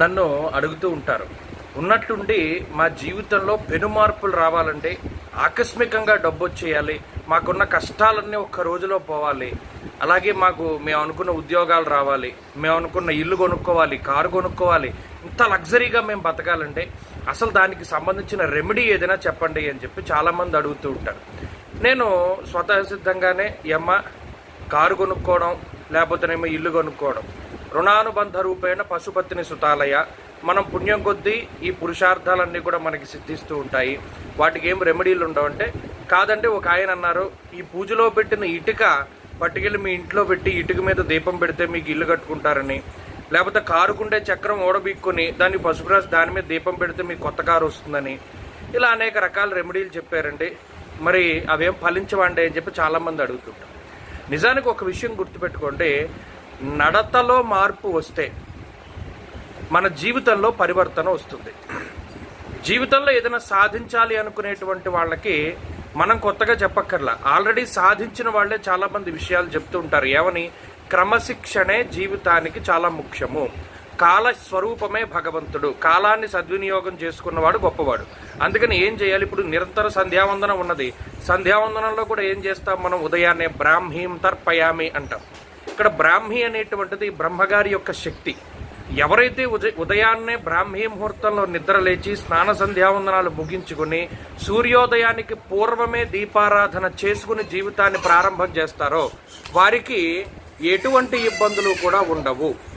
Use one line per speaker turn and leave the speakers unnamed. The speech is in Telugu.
నన్ను అడుగుతూ ఉంటారు. ఉన్నట్టుండి మా జీవితంలో పెను మార్పులు రావాలంటే ఆకస్మికంగా డబ్బు వచ్చేయాలి మాకున్న కష్టాలన్నీ ఒక్క రోజులో పోవాలి. అలాగే మాకు మేము అనుకున్న ఉద్యోగాలు రావాలి. మేము అనుకున్న ఇల్లు కొనుక్కోవాలి కారు కొనుక్కోవాలి. ఇంత లగ్జరీగా మేము బతకాలంటే అసలు దానికి సంబంధించిన రెమెడీ ఏదైనా చెప్పండి అని చెప్పి చాలామంది అడుగుతూ ఉంటారు. నేను స్వతసిద్ధంగానే ఎమ్మ కారు కొనుక్కోవడం లేకపోతేనేమో ఇల్లు కొనుక్కోవడం. రుణానుబంధ రూపేణ పశుపతిని సుతాలయ మనం పుణ్యం కొద్దీ ఈ పురుషార్థాలన్నీ కూడా మనకి సిద్ధిస్తూ ఉంటాయి. వాటికి ఏం రెమెడీలు ఉండవంటే కాదంటే ఒక ఆయన అన్నారు ఈ పూజలో పెట్టిన ఇటుక పట్టుకెళ్ళి మీ ఇంట్లో పెట్టి ఇటుక మీద దీపం పెడితే మీకు ఇల్లు కట్టుకుంటారని లేకపోతే కారుకుండే చక్రం ఓడబీక్కుని దాన్ని పసుపు రాసి దాని మీద దీపం పెడితే మీకు కొత్త కారు వస్తుందని. ఇలా అనేక రకాల రెమెడీలు చెప్పారండి. మరి అవేం ఫలించవండి అని చెప్పి చాలామంది అడుగుతుంటారు. నిజానికి ఒక విషయం గుర్తుపెట్టుకోండి. నడతలో మార్పు వస్తే మన జీవితంలో పరివర్తన వస్తుంది. జీవితంలో ఏదైనా సాధించాలి అనుకునేటువంటి వాళ్ళకి మనం కొత్తగా చెప్పక్కర్లా. ఆల్రెడీ సాధించిన వాళ్ళే చాలామంది విషయాలు చెప్తూ ఉంటారు. ఏమని? క్రమశిక్షణే జీవితానికి చాలా ముఖ్యము. కాల స్వరూపమే భగవంతుడు. కాలాన్ని సద్వినియోగం చేసుకున్నవాడు గొప్పవాడు. అందుకని ఏం చేయాలి? ఇప్పుడు నిరంతర సంధ్యావందనం ఉన్నది. సంధ్యావందనంలో కూడా ఏం చేస్తాం మనం? ఉదయాన్నే బ్రాహ్మీం తర్పయామి అంటాం. ఇక్కడ బ్రాహ్మి అనేటువంటిది బ్రహ్మగారి యొక్క శక్తి. ఎవరైతే ఉదయ ఉదయాన్నే బ్రాహ్మీ ముహూర్తంలో నిద్ర లేచి స్నాన సంధ్యావందనాలు ముగించుకుని సూర్యోదయానికి పూర్వమే దీపారాధన చేసుకుని జీవితాన్ని ప్రారంభం చేస్తారో వారికి ఎటువంటి ఇబ్బందులు కూడా ఉండవు.